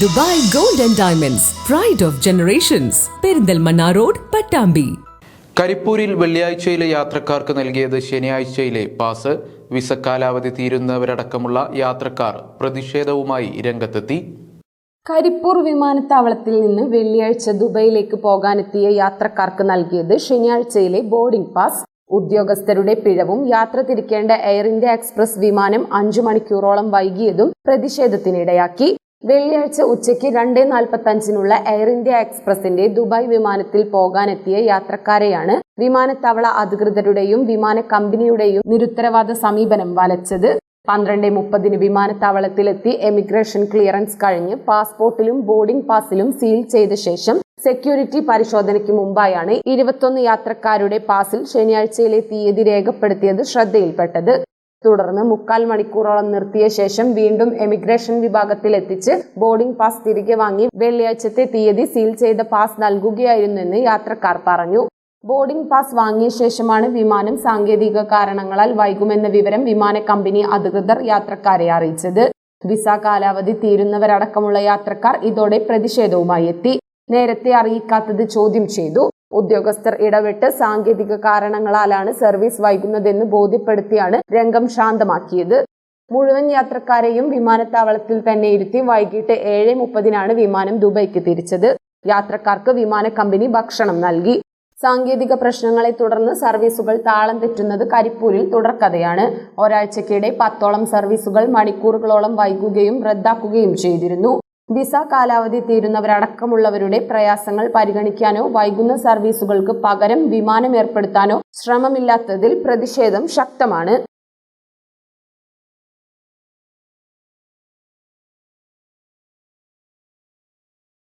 Dubai gold and diamonds pride of generations Perinthalmanna road Pattambi കരിപ്പൂരിൽ വെള്ളിയാഴ്ചയിലെ യാത്രക്കാർക്ക് നൽകിയത് ശനിയാഴ്ചയിലെ പാസ്. വിസ കാലാവധി തീരുന്നവരടക്കമുള്ള യാത്രക്കാർ പ്രതിഷേധവുമായി രംഗത്തെത്തി. കരിപ്പൂർ വിമാനത്താവളത്തിൽ നിന്ന് വെള്ളിയാഴ്ച ദുബൈയിലേക്ക് പോകാനെത്തിയ യാത്രക്കാർക്ക് നൽകിയത് ശനിയാഴ്ചയിലെ ബോർഡിംഗ് പാസ്. ഉദ്യോഗസ്ഥരുടെ പിഴവും യാത്ര തിരിക്കേണ്ട എയർ ഇന്ത്യ എക്സ്പ്രസ് വിമാനം അഞ്ചു മണിക്കൂറോളം വൈകിയതും പ്രതിഷേധത്തിനിടയാക്കി. വെള്ളിയാഴ്ച ഉച്ചയ്ക്ക് രണ്ട് നാൽപ്പത്തി അഞ്ചിനുള്ള എയർ ഇന്ത്യ എക്സ്പ്രസിന്റെ ദുബായ് വിമാനത്തിൽ പോകാനെത്തിയ യാത്രക്കാരെയാണ് വിമാനത്താവള അധികൃതരുടെയും വിമാന കമ്പനിയുടെയും നിരുത്തരവാദ സമീപനം വലച്ചത്. പന്ത്രണ്ട് മുപ്പതിന് വിമാനത്താവളത്തിലെത്തി എമിഗ്രേഷൻ ക്ലിയറൻസ് കഴിഞ്ഞ് പാസ്പോർട്ടിലും ബോർഡിംഗ് പാസിലും സീൽ ചെയ്ത ശേഷം സെക്യൂരിറ്റി പരിശോധനയ്ക്ക് മുമ്പായാണ് ഇരുപത്തൊന്ന് യാത്രക്കാരുടെ പാസിൽ ശനിയാഴ്ചയിലെ തീയതി രേഖപ്പെടുത്തിയത് ശ്രദ്ധയിൽപ്പെട്ടത്. തുടർന്ന് മുക്കാൽ മണിക്കൂറോളം നിർത്തിയ ശേഷം വീണ്ടും എമിഗ്രേഷൻ വിഭാഗത്തിൽ എത്തിച്ച് ബോർഡിംഗ് പാസ് തിരികെ വാങ്ങി വെള്ളിയാഴ്ചത്തെ തീയതി സീൽ ചെയ്ത പാസ് നൽകുകയായിരുന്നെന്ന് യാത്രക്കാർ പറഞ്ഞു. ബോർഡിംഗ് പാസ് വാങ്ങിയ ശേഷമാണ് വിമാനം സാങ്കേതിക കാരണങ്ങളാൽ വൈകുമെന്ന വിവരം വിമാന കമ്പനി അധികൃതർ യാത്രക്കാരെ അറിയിച്ചത്. വിസ കാലാവധി തീരുന്നവരടക്കമുള്ള യാത്രക്കാർ ഇതോടെ പ്രതിഷേധവുമായി എത്തി. നേരത്തെ അറിയിക്കാത്തത് ചോദ്യം ചെയ്തു. ഉദ്യോഗസ്ഥർ ഇടപെട്ട് സാങ്കേതിക കാരണങ്ങളാലാണ് സർവീസ് വൈകുന്നതെന്ന് ബോധ്യപ്പെടുത്തിയാണ് രംഗം ശാന്തമാക്കിയത്. മുഴുവൻ യാത്രക്കാരെയും വിമാനത്താവളത്തിൽ തന്നെ ഇരുത്തി വൈകിട്ട് ഏഴ് മുപ്പതിനാണ് വിമാനം ദുബൈക്ക് തിരിച്ചത്. യാത്രക്കാർക്ക് വിമാന കമ്പനി ഭക്ഷണം നൽകി. സാങ്കേതിക പ്രശ്നങ്ങളെ തുടർന്ന് സർവീസുകൾ താളം തെറ്റുന്നത് കരിപ്പൂരിൽ തുടർക്കഥയാണ്. ഒരാഴ്ചക്കിടെ പത്തോളം സർവീസുകൾ മണിക്കൂറുകളോളം വൈകുകയും റദ്ദാക്കുകയും ചെയ്തിരുന്നു. വിസ കാലാവധി തീരുന്നവരടക്കമുള്ളവരുടെ പ്രയാസങ്ങൾ പരിഗണിക്കാനോ വൈകുന്ന സർവീസുകൾക്ക് പകരം വിമാനം ഏർപ്പെടുത്താനോ ശ്രമമില്ലാത്തതിൽ പ്രതിഷേധം ശക്തമാണ്.